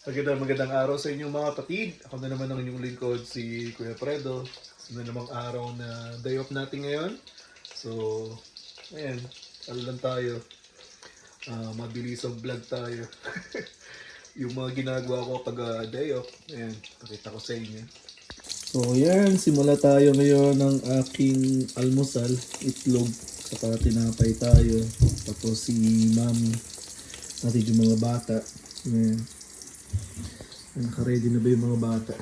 Magandang magandang araw sa inyong mga kapatid. Ako na naman ang inyong lingkod, si Kuya Fredo. Sa na namang araw na day off natin ngayon. So, ayan, ano lang tayo. Ah, mabilis ang vlog tayo. yung mga ginagawa ko pag ah, day off, ayan, pakita ko sa inyo. So, ayan, simula tayo ngayon ng aking almusal, itlog, saka tinapay tayo. Tapos si mami, natin yung mga bata. Ayan. Naka-ready na ba yung mga bata?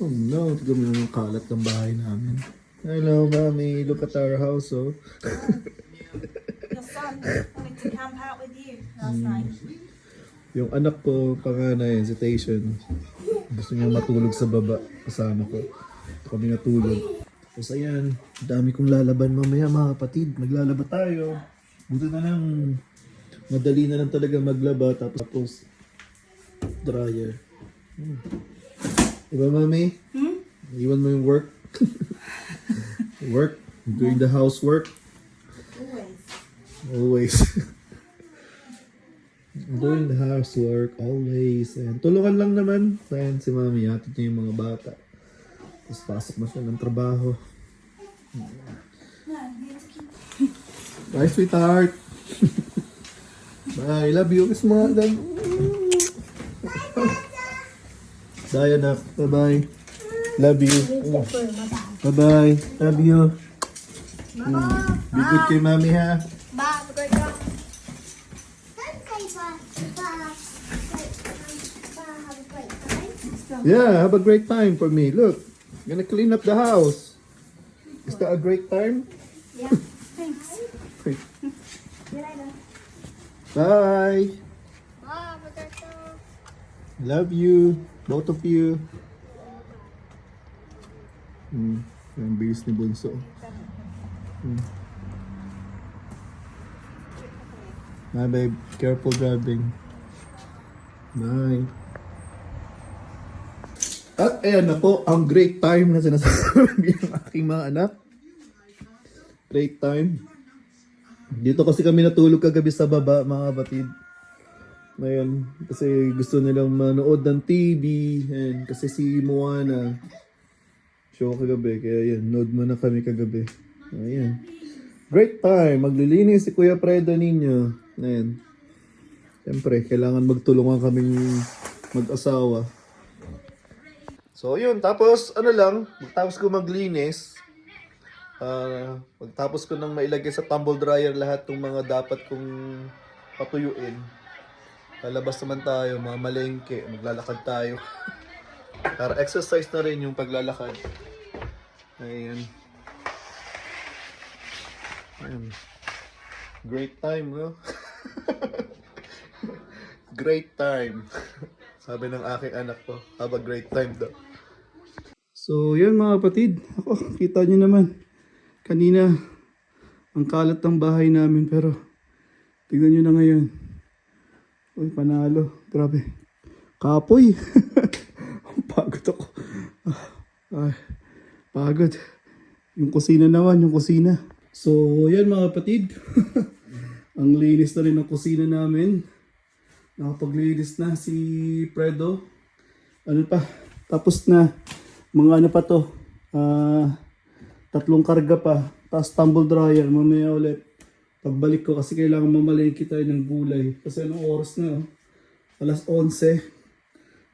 Oh no, tignan mo yung kalat ng bahay namin. Hello, mami. Look at our house, oh. Your son wanted to camp out with you last night. Yung anak ko, panganay, si. Gusto niya matulog sa baba. Kasama ko. Kami natulog. Tapos ayan, dami kong lalaban mamaya mga kapatid. Maglalaba tayo. Buti na lang, madali na lang talaga maglaba. Tapos, tapos dryer. Hmm. Diba mami? Hmm? Iwan mo yung work. work. Doing the housework. Always. Always. Doing the housework, always. And tulungan lang naman. Ayan, si mami, hatid niya yung mga bata. Tapos pasok na siya ng trabaho. Bye, sweetheart. Bye, love you. Kiss mo nga. Bye, anak. Bye-bye. Love you. Bye-bye. Love you. Mm. Be good kay mami, ha? Bye, have a great day. Yeah, have a great time for me. Look, gonna clean up the house. Is that a great time? Yeah, thanks. Later. Bye. Love you, both of you. Hmm, ang bilis ni Bunso. Hmm. Bye, babe. Careful driving. Bye. At ayan na po, ang great time na sinasabi ng aking mga anak. Great time. Dito kasi kami natulog kagabi sa baba, mga kapatid. Ngayon, kasi gusto nilang manood ng TV. And kasi si Moana, show kagabi. Kaya yan, nood mo na kami kagabi. Ayan. Great time. Maglilinis si Kuya Fredo ninyo. Ayan. Siyempre, kailangan magtulungan kaming mag-asawa. So, yun. Tapos, ano lang, magtapos ko maglinis, ah pagtapos ko nang mailagay sa tumble dryer lahat ng mga dapat kong patuyuin, lalabas naman tayo, mga malengke, maglalakad tayo. Para exercise na rin yung paglalakad. Ayan. Ayan. Great time, no? great time. Sabi ng aking anak ko, have a great time daw. So, yan mga kapatid. Ako, kita nyo naman. Kanina, ang kalat ng bahay namin. Pero, tignan nyo na ngayon. Uy, panalo. Grabe. Kapoy. pagod ako. Ah, pagod. Yung kusina naman, yung kusina. So, yan mga kapatid. ang linis na rin ng kusina namin. Nakapaglinis na si Fredo. Ano pa? Tapos na. Mga ano pa to? Ah, tatlong karga pa. Tapos tumble dryer. Mamaya ulit. Pagbalik ko kasi kailangan mamalengke tayo ng gulay. Kasi anong oras na? Oh? Alas 11.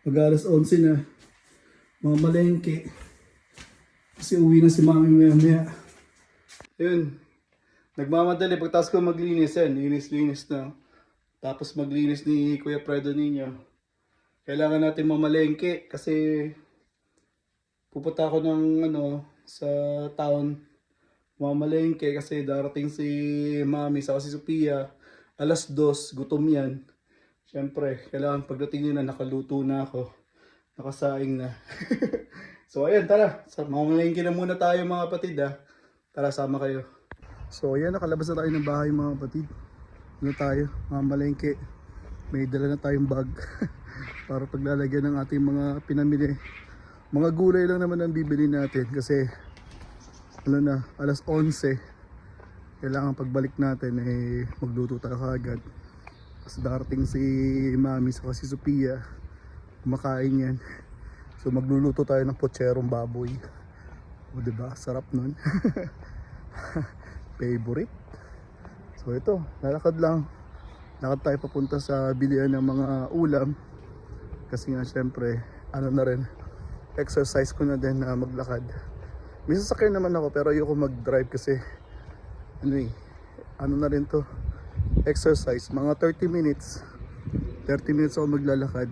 Mag alas 11 na. Mga malengke. Kasi uwi na si mami maya maya. Yun. Nagmamadali. Pagtas ko maglinis yan. Linis-linis na. Tapos maglinis ni Kuya Fredo ninyo. Kailangan natin mamalengke kasi pupunta ako ng ano sa town. Mamalengke kasi darating si Mami sa si Sophia. Alas dos gutom yan. Syempre kailangan pagdating nila nakaluto na ako. Nakasaing na. So ayan tara. Sa mamalengke na muna tayo mga kapatid ha. Tara sama kayo. So ayan nakalabas na tayo ng bahay mga kapatid. Ano tayo? Mamalengke may dala na tayong bag para paglalagyan ng ating mga pinamili mga gulay lang naman ang bibili natin kasi ano na, alas 11 kailangan pagbalik natin eh magluto tayo kagad Tapos darating si Mami sa si Sophia. Kumakain yan. So magluluto tayo ng potserong baboy. O diba? Sarap nun. Favorite. So ito, lalakad lang. Lakad tayo papunta sa bilian ng mga ulam. Kasi nga syempre, ano na rin, exercise ko na din na maglakad. May sasakyan naman ako pero ayoko mag-drive kasi ano eh, ano na rin to, exercise. Mga 30 minutes, 30 minutes ako maglalakad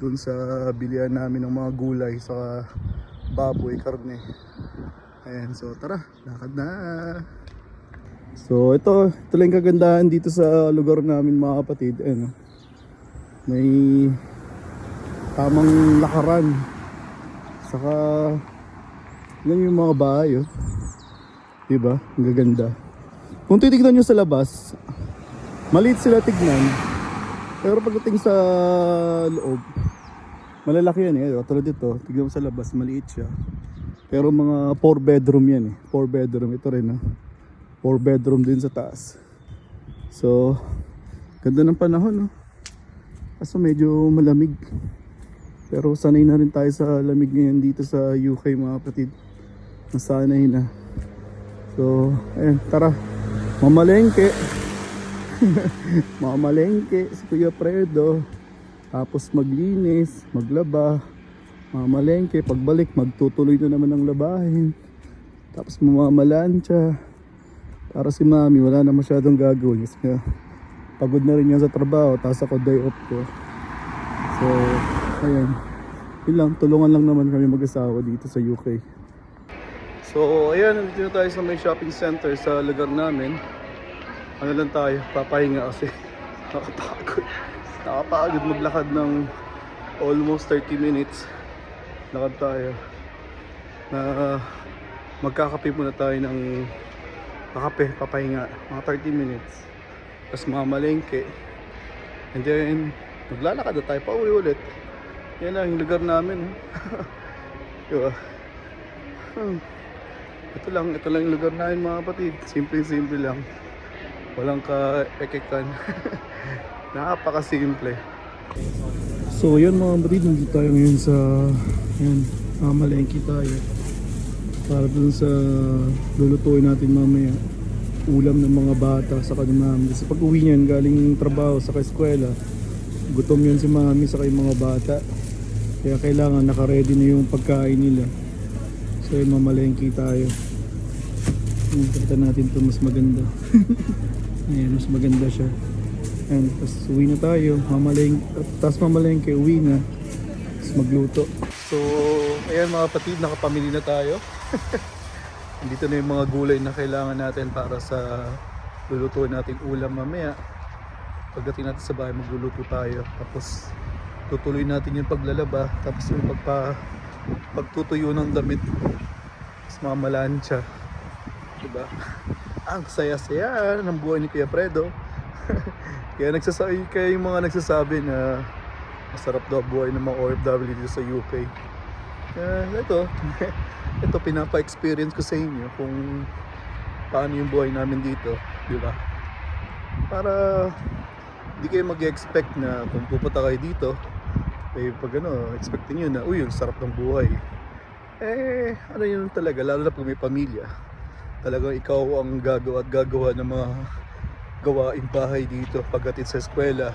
dun sa bilian namin ng mga gulay sa baboy, karne. Ayan, so tara, lakad na. So ito, ito lang kagandahan dito sa lugar namin mga kapatid. Ayan, oh. may tamang lakaran. Saka, yan yung mga bahay, oh. Diba? Ang gaganda. Kung titignan nyo sa labas, maliit sila tignan. Pero pagdating sa loob, malalaki yan eh. Katulad dito, tignan mo sa labas, maliit siya. Pero mga 4 bedroom yan eh. 4 bedroom. Ito rin ah. 4 bedroom din sa taas. So, ganda ng panahon no. Kaso medyo malamig. Pero sanay na rin tayo sa lamig ngayon dito sa UK mga kapatid. Nasanay na. So, ayun, tara. Mamalengke. Mamalengke si Kuya Fredo. Tapos maglinis, maglaba. Mamalengke, pagbalik magtutuloy na naman ng labahin. Tapos mamamalansya. Para si Mami, wala na masyadong gagawin. Kasi pagod na rin yan sa trabaho. Tapos ako day off ko. So, ayun. Yun lang, tulungan lang naman kami mag-asawa dito sa UK. So, ayan, na tayo sa may shopping center sa lugar namin. Ano lang tayo, papahinga kasi nakapagod. Nakapagod maglakad ng almost 30 minutes. Lakad tayo. Na magkakape muna tayo ng kakape, papahinga. Mga 30 minutes. Tapos mamalengke. And then, maglalakad na tayo pa ulit. Yan yung lugar namin. diba? Ito lang, ito lang yung lugar namin mga kapatid. Simple-simple lang. Walang ka-ekekan. Napaka-simple. So yun mga kapatid, nandito tayo ngayon sa yan, mamalengke tayo. Para dun sa lulutuin natin mamaya ulam ng mga bata sa kanyang mami. Pag uwi niyan galing trabaho sa eskwela, gutom yun si mami sa kanyang mga bata. Kaya kailangan naka-ready na yung pagkain nila. So yun, mamalengke tayo. Yung kita natin to mas maganda. Ayan, mas maganda siya. Ayan, tapos uwi na tayo. Mamaleng, tapos mamalengke, uwi na. Tapos magluto. So, ayan mga kapatid, nakapamili na tayo. Dito na yung mga gulay na kailangan natin para sa lulutuin natin ulam mamaya. Pagdating natin sa bahay, magluluto tayo. Tapos tutuloy natin yung paglalaba. Tapos yung pagpa, pagtutuyo ng damit. Tapos mamalansya. Diba? Ang saya-saya ng buhay ni Kuya Fredo. kaya nagsasabi, kaya yung mga nagsasabi na masarap daw buhay ng mga OFW dito sa UK. Uh, ito, ito pinapa-experience ko sa inyo kung paano yung buhay namin dito, di ba? Para hindi kayo mag-expect na kung pupunta kayo dito, eh pag ano, expectin nyo na, uy, yung sarap ng buhay. Eh, ano yun talaga, lalo na pag may pamilya. Talagang ikaw ang gagawa at gagawa ng mga gawaing bahay dito pagdating sa eskwela.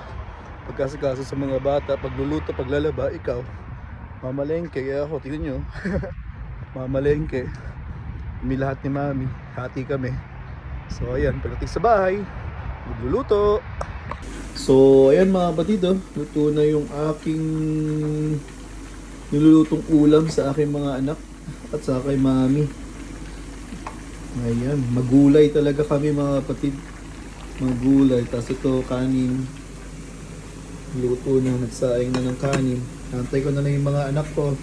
Pagkasikaso sa mga bata, pagluluto, paglalaba, ikaw, mamalengke. Kaya ako, tingnan nyo, mamalengke. Kami lahat ni mami, hati kami. So ayan, pagdating sa bahay, magluluto. So ayan mga batido, luto na yung aking nilulutong ulam sa aking mga anak at sa kay mami. Ayan, magulay talaga kami mga kapatid. Magulay, tapos ito kanin. Luto na, nagsaing na ng kanin. Nantay ko na lang yung mga anak ko.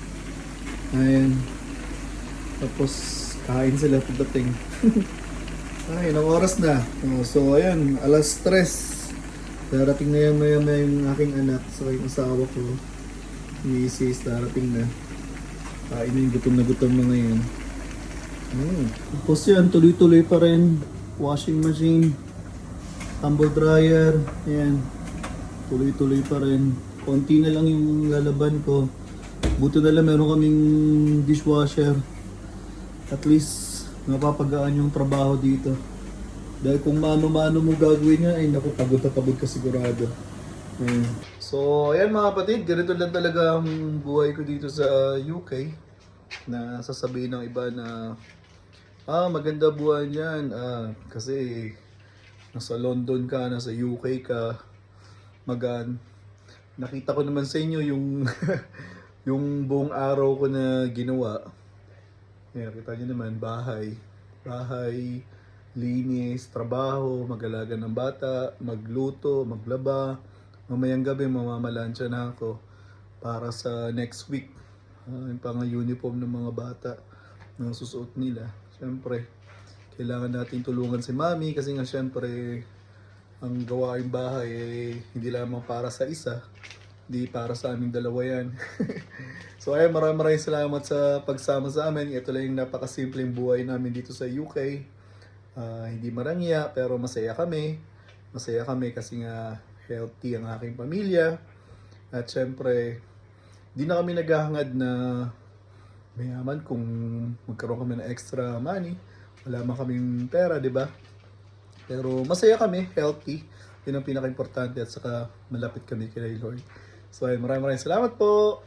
Ayan. Tapos, kain sila pagdating. Ay, ilang oras na. Oh, so, ayan, alas stress. Darating na yan maya maya yung aking anak sa yung asawa ko. Misis, darating na. Kain na yung gutom na gutom na ngayon. Hmm. Tapos yan, tuloy-tuloy pa rin. Washing machine. tumble dryer, ayan. Tuloy-tuloy pa rin. Konti na lang yung lalaban ko. Buti na lang meron kaming dishwasher. At least, napapagaan yung trabaho dito. Dahil kung mano-mano mo gagawin nga, ay naku, pagod na pagod ka sigurado. Ayan. So, ayan mga kapatid, ganito lang talaga ang buhay ko dito sa UK. Na sasabihin ng iba na, ah, maganda buhay niyan. Ah, kasi nasa London ka, nasa UK ka, magan. Nakita ko naman sa inyo yung yung buong araw ko na ginawa. Ayan, kita nyo naman, bahay. Bahay, linis, trabaho, mag-alaga ng bata, magluto, maglaba. Mamayang gabi, mamamalansya na ako para sa next week. Uh, yung pang uniform ng mga bata na susuot nila. Siyempre, kailangan natin tulungan si mami kasi nga siyempre ang gawaing bahay eh, hindi lamang para sa isa, hindi para sa aming dalawa yan. so ayun, maraming maraming salamat sa pagsama sa amin. Ito lang yung napakasimpleng buhay namin dito sa UK. Ah, hindi marangya pero masaya kami. Masaya kami kasi nga healthy ang aking pamilya. At syempre, di na kami naghahangad na mayaman kung magkaroon kami ng extra money. Wala man kaming pera, di ba? Pero masaya kami, healthy. Yun ang pinaka-importante at saka malapit kay Lord. So ayun, maraming maraming salamat po.